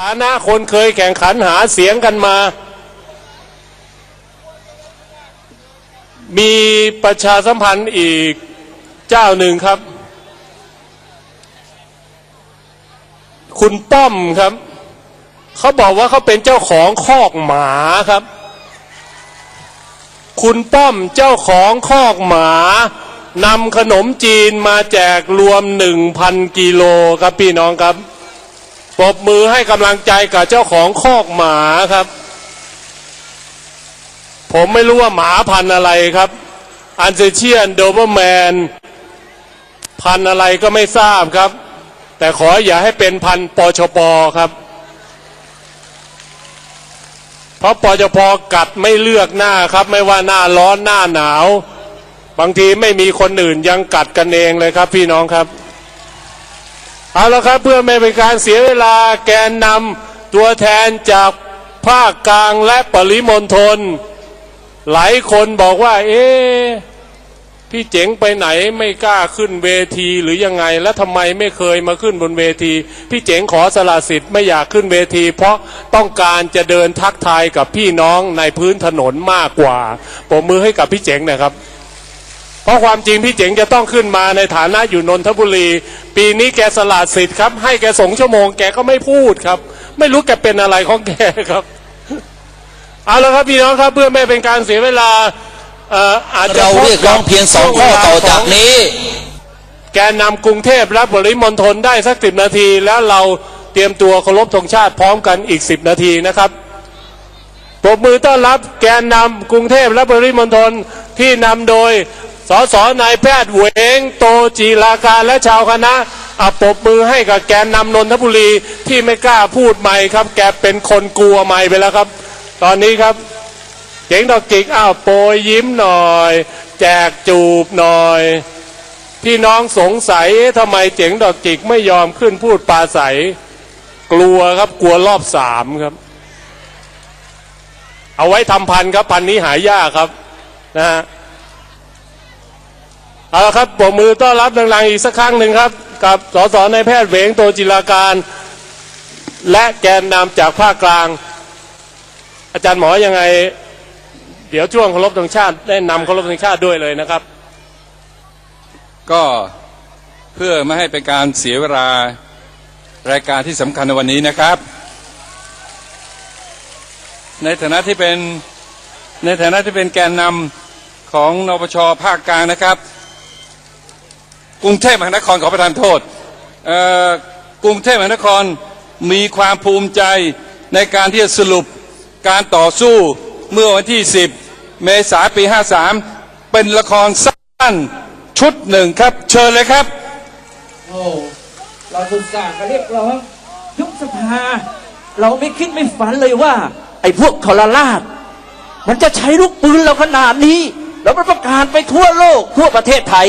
ฐานะคนเคยแข่งขันหาเสียงกันมา มีประชาสัมพันธ์อีกเจ้าหนึ่งครับ คุณป้อมครับ เขาบอกว่าเขาเป็นเจ้าของคอกหมาครับ คุณป้อมเจ้าของคอกหมานำขนมจีนมาแจกรวมหนึ่งพันกิโลครับพี่น้องครับ ปรบมือให้กำลังใจกับเจ้าของคอกหมาครับ ผมไม่รู้ว่าหมาพันอะไรครับ อันเซเชียนโดเบอร์แมน พันอะไรก็ไม่ทราบครับ แต่ขออย่าให้เป็นพันปชปครับ เพราะปชปกัดไม่เลือกหน้าครับ ไม่ว่าหน้าร้อนหน้าหนาว บางทีไม่มีคนอื่นยังกัดกันเองเลยครับพี่น้องครับ เอาละครับเพื่อไม่เป็นการเสียเวลาแกนนำตัวแทนจากภาคกลางและปริมณฑลหลายคนบอกว่า เอ๊พี่เจ๋งไปไหนไม่กล้าขึ้นเวทีหรือยังไง แล้วทำไมไม่เคยมาขึ้นบนเวที พี่เจ๋งขอสละสิทธิ์ไม่อยากขึ้นเวที เพราะต้องการจะเดินทักทายกับพี่น้องในพื้นถนนมากกว่าปรบมือให้กับพี่เจ๋งนะครับ เพราะความจริงพี่เจ๋งจะต้องขึ้นมาในฐานะอยู่นนทบุรี ปีนี้แกสละสิทธิ์ครับให้แกสองชั่วโมงแกก็ไม่พูดครับ ไม่รู้แกเป็นอะไรของแกครับเอาละครับพี่น้องครับเพื่อไม่เป็นการเสียเวลาเอ่ออาจจะเราเรียกร้องเพียงสองข้อต่อจากนี้ แกนนำกรุงเทพและปริมณฑลได้สักสิบนาที แล้วเราเตรียมตัวเคารพธงชาติพร้อมกันอีกสิบนาทีนะครับปรบมือต้อนรับแกนนำกรุงเทพและปริมณฑลที่นำโดย สสนายแพทย์เหวงโตจีราการและชาวคณะอะปบมือให้กับแกนนำนนทบุรีที่ไม่กล้าพูดไม่ครับ แกเป็นคนกลัวไม่ไปแล้วครับ ตอนนี้ครับเจ๋งดอกจิกอ้าวโปยยิ้มหน่อย แจกจูบหน่อย พี่น้องสงสัยทำไมเจ๋งดอกจิกไม่ยอมขึ้นพูดปลาใส กลัวครับกลัวรอบสามครับ เอาไว้ทำพันครับพันนี้หายากครับนะฮะ เอาละครับปรบมือต้อนรับดังๆอีกสักครั้งหนึ่งครับ กับสสในแพทย์เหวงโตจิราการ และแกนนำจากภาคกลาง อาจารย์หมอยังไง เดี๋ยวช่วงเคารพธงชาติได้นำเคารพธงชาติด้วยเลยนะครับ ก็เพื่อไม่ให้เป็นการเสียเวลารายการที่สำคัญในวันนี้นะครับ ในฐานะที่เป็นในฐานะที่เป็นแกนนำของนปชภาคกลางนะครับ กรุงเทพมหานครขอประทานโทษกรุงเทพมหานครมีความภูมิใจในการที่จะสรุปการต่อสู้เมื่อวันที่ 10 เมษายนปี 53 เป็นละครสั้นชุดหนึ่งครับ เชิญเลยครับ โอ้เราทุกสางก็เรียกร้องยุบสภา เราไม่คิดไม่ฝันเลยว่า ไอ้พวกทรราชมันจะใช้ลูกปืนเราขนาดนี้ แล้วมันประกาศไปทั่วโลกทั่วประเทศไทย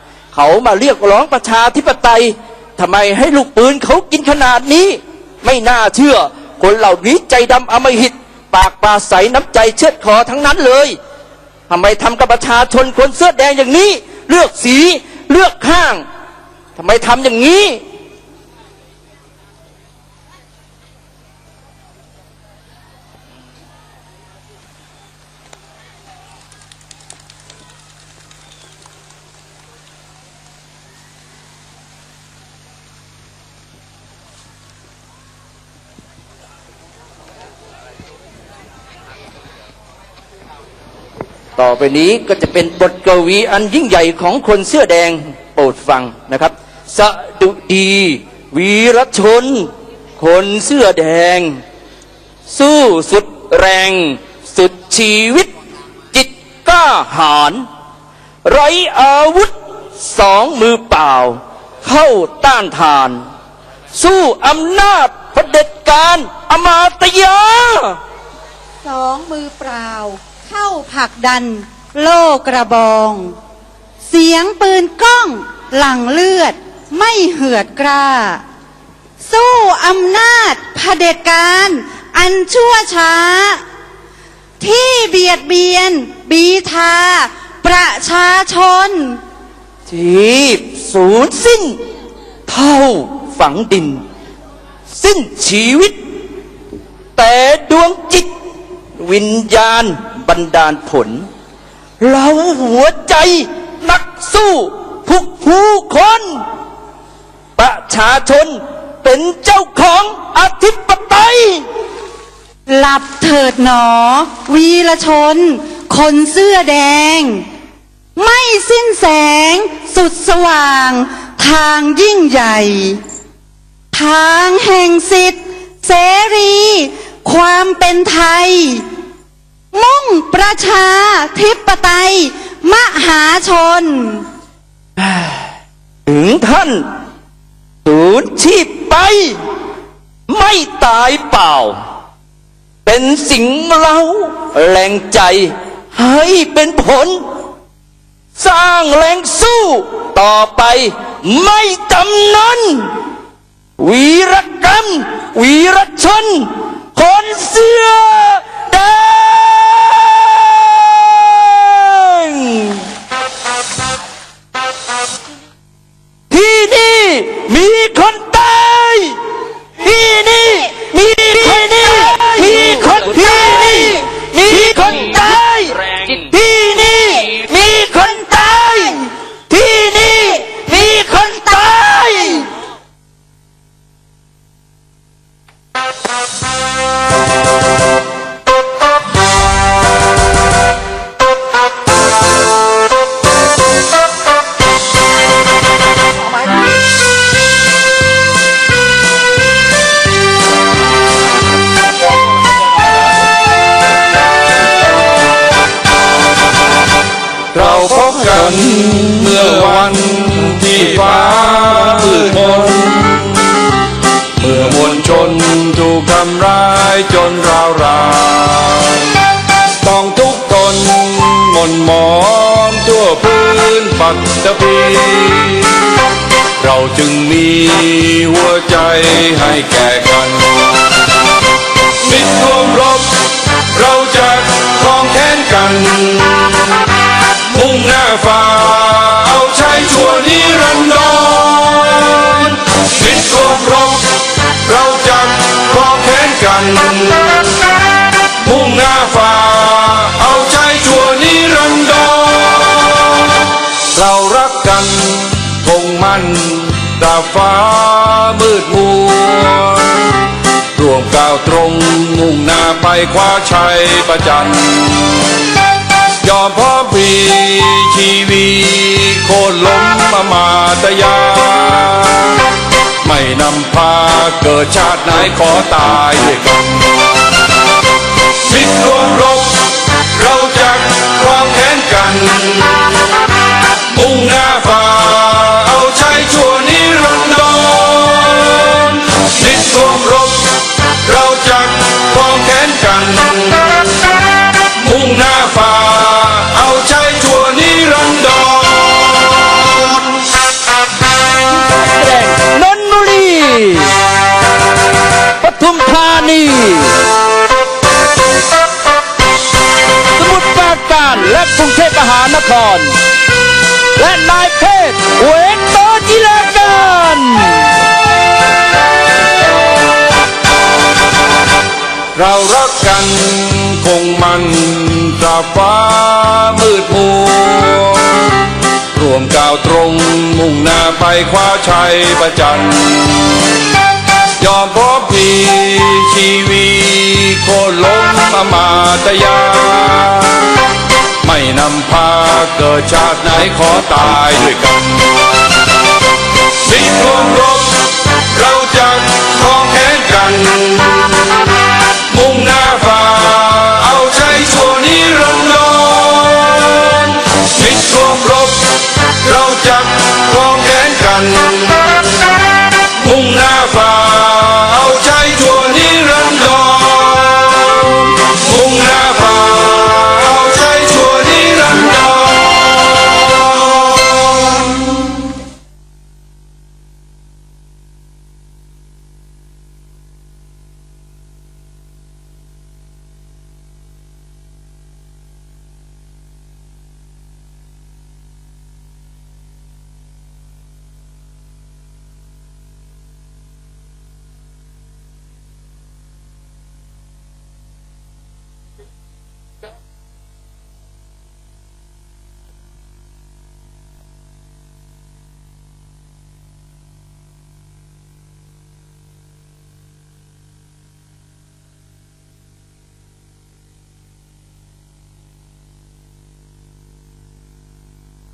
เขามาเรียกร้องประชาธิปไตยทำไมให้ลูกปืนเขากินขนาดนี้ ไม่น่าเชื่อ คนเหล่านี้ใจดำอมหิต ปากปลาใสน้ำใจเชือดคอทั้งนั้นเลยทำไมทำกับประชาชนคนเสื้อแดงอย่างนี้ เลือกสีเลือกข้างทำไมทำอย่างนี้ ต่อไปนี้ก็จะเป็นบทกวีอันยิ่งใหญ่ของคนเสื้อแดงโปรดฟังนะครับสดุดี วีรชน คนเสื้อแดง สู้สุดแรง สุดชีวิต จิตกล้าหาญไรอาวุธสองมือเปล่า เข้าต้านทาน สู้อำนาจเผด็จการอมาตยา สองมือเปล่า เข้าผักดัน โลกระบอง เสียงปืนก้อง หลังเลือดไม่เหือดกล้า สู้อำนาจเผด็จการ อันชั่วช้า ที่เบียดเบียน บีทา ประชาชน ที่ศูนย์สิ้น เท่าฝังดิน สิ้นชีวิต แต่ดวงจิต วิญญาณ บันดาลผล เราหัวใจนักสู้ทุกผู้คน ประชาชนเป็นเจ้าของอธิปไตย หลับเถิดหนอ วีรชน คนเสื้อแดง ไม่สิ้นแสง สุดสว่าง ทางยิ่งใหญ่ ทางแห่งสิทธิเสรี ความเป็นไทย มุ่งประชาธิปไตย มหาชน ถึงท่านสูญชีพไป ไม่ตายเปล่า เป็นสิ่งเราแรงใจให้เป็นผล สร้างแรงสู้ต่อไปไม่จำนนวีรกรรม วีรชน คนเสื้อ day. พื้นปัตตภีเราจึงมีหัวใจให้แก่กัน มิตรร่วมรบ เราจะคลองแค้นกัน มุ่งหน้าฝ่าเอาชัยชั่วนิรันดรมิตรร่วมรบ เราจะคลองแค้นกัน เรารักกันคงมั่นตราฟ้ามืดมัวรวมก้าวตรงมุ่งหน้าไปคว้าชัยประจันยอมพร้อมพีชีวีโคนล้มมามาตยา ไม่นำพาเกิดชาติไหนขอตายด้วยกันมิตรรวมรบเราจะความแค้นกัน สมุทรปราการและกรุงเทพมหานคร และนายเพศเวกโตจิราการเรารักกันคงมันตราฟ้ามืดมัวรวมก้าวตรงมุ่งหน้าไปคว้าชัยประจัน ยอมพบพีชีวีโค่นล้มามาตยา ไม่นำพาเกิดชาติไหนขอตายด้วยกัน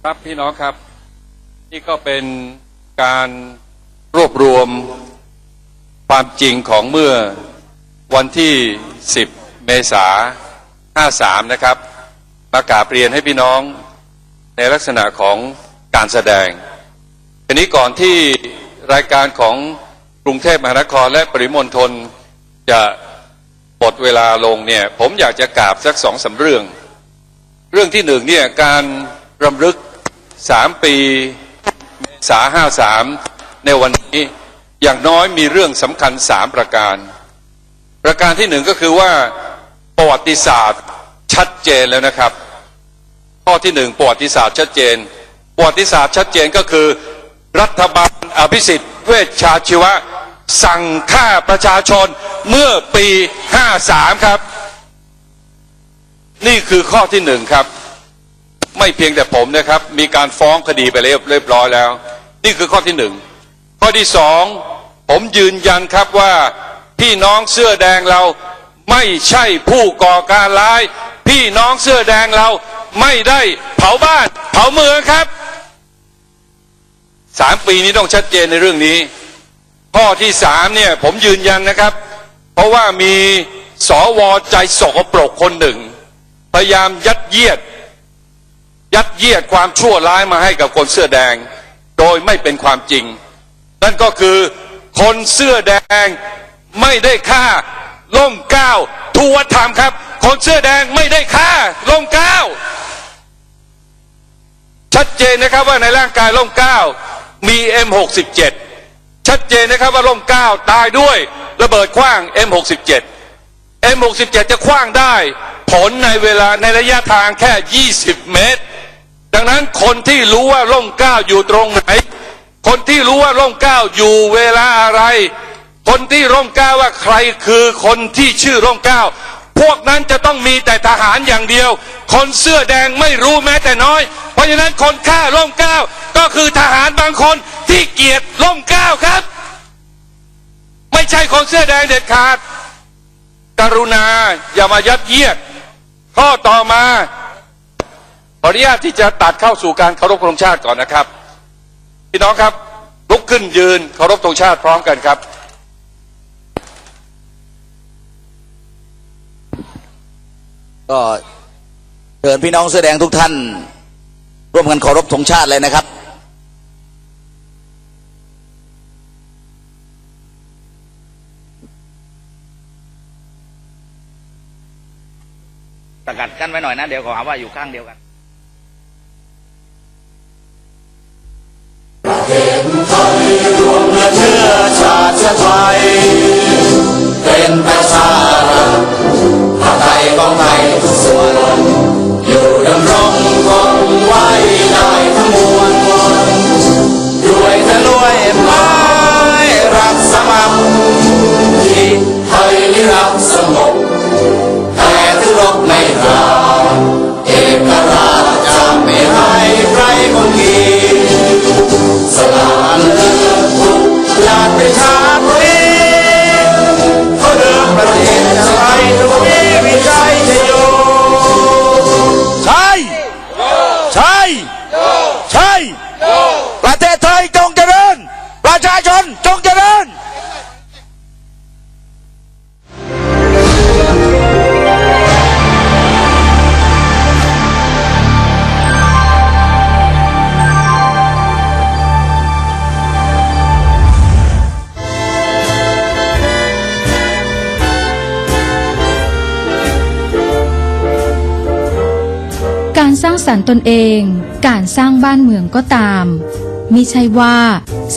ครับพี่น้องครับ นี่ก็เป็นการรวบรวมความจริงของเมื่อวันที่ 10 เมษา53 นะครับประกาศเรียนให้พี่น้องในลักษณะของการแสดงทีนี้ก่อนที่รายการของกรุงเทพมหานครและปริมณฑลจะหมดเวลาลงเนี่ยผมอยากจะกราบสักสองสาเรื่อง เรื่องที่หนึ่งเนี่ยการรำลึก สามปีเมษาห้าสามในวันนี้อย่างน้อยมีเรื่องสำคัญสามประการ ประการที่หนึ่งก็คือว่าประวัติศาสตร์ชัดเจนแล้วนะครับ ข้อที่หนึ่งประวัติศาสตร์ชัดเจนประวัติศาสตร์ชัดเจนก็คือรัฐบาลอภิสิทธิ์เวชชาชีวะ สั่งฆ่าประชาชนเมื่อปี 53 ครับ นี่คือข้อที่หนึ่งครับ ไม่เพียงแต่ผมนะครับ มีการฟ้องคดีไปเรียบร้อยแล้ว นี่คือข้อที่หนึ่งข้อที่สองผมยืนยันครับว่าพี่น้องเสื้อแดงเราไม่ใช่ผู้ก่อการร้าย พี่น้องเสื้อแดงเราไม่ได้เผาบ้าน เผาเมืองครับสามปีนี้ต้องชัดเจนในเรื่องนี้ ข้อที่สามเนี่ยผมยืนยันนะครับ เพราะว่ามีสวใจสกปรกคนหนึ่งพยายามยัดเยียด ยัดเยียดความชั่วร้ายมาให้กับคนเสื้อแดง โดยไม่เป็นความจริง นั่นก็คือคนเสื้อแดงไม่ได้ฆ่าล่มเก้าทุวัฒธรรมครับ คนเสื้อแดงไม่ได้ฆ่าล่มเก้าชัดเจนนะครับว่าในร่างกายล่มเก้ามี M67 ชัดเจนนะครับว่าล่มเก้าตายด้วยระเบิดขว้าง M67 M67 จะขว้างได้ ผลในเวลาในระยะทางแค่ 20 เมตร ดังนั้นคนที่รู้ว่าร่มเก้าอยู่ตรงไหน คนที่รู้ว่าร่มเก้าอยู่เวลาอะไร คนที่ร่มเก้าว่าใครคือคนที่ชื่อร่มเก้าพวกนั้นจะต้องมีแต่ทหารอย่างเดียว คนเสื้อแดงไม่รู้แม้แต่น้อย เพราะฉะนั้นคนฆ่าร่มเก้าก็คือทหารบางคนที่เกลียดร่มเก้าครับ ไม่ใช่คนเสื้อแดงเด็ดขาด กรุณาอย่ามายัดเยียดข้อต่อมา ขออนุญาตที่จะตัดเข้าสู่การเคารพธงชาติก่อนนะครับ พี่น้องครับลุกขึ้นยืนเคารพธงชาติพร้อมกันครับก็เชิญพี่น้องเสื้อแดงทุกท่าน ร่วมกันเคารพธงชาติเลยนะครับสกัดกั้นไว้หน่อยนะ เดี๋ยวขอหาว่าอยู่ข้างเดียวกันเป็น สรรค์ตนเอง การสร้างบ้านเมืองก็ตาม มิใช่ว่า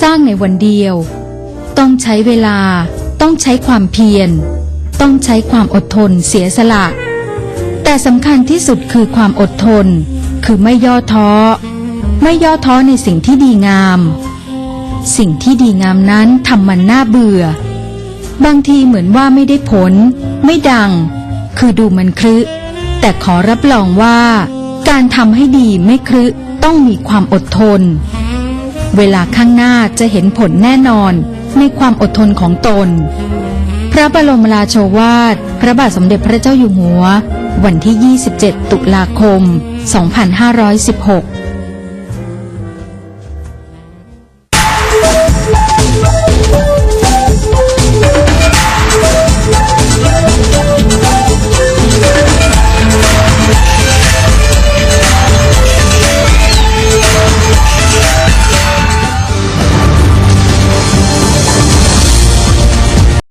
สร้างในวันเดียว ต้องใช้เวลา ต้องใช้ความเพียร ต้องใช้ความอดทนเสียสละ แต่สำคัญที่สุดคือความอดทน คือไม่ย่อท้อ ไม่ย่อท้อในสิ่งที่ดีงาม สิ่งที่ดีงามนั้นทำมันน่าเบื่อ บางทีเหมือนว่าไม่ได้ผล ไม่ดัง คือดูมันครึแต่ขอรับรองว่า การทำให้ดีไม่ครึต้องมีความอดทน เวลาข้างหน้าจะเห็นผลแน่นอนในความอดทนของตน พระบรมราโชวาท พระบาทสมเด็จพระเจ้าอยู่หัว วันที่ 27 ตุลาคม 2516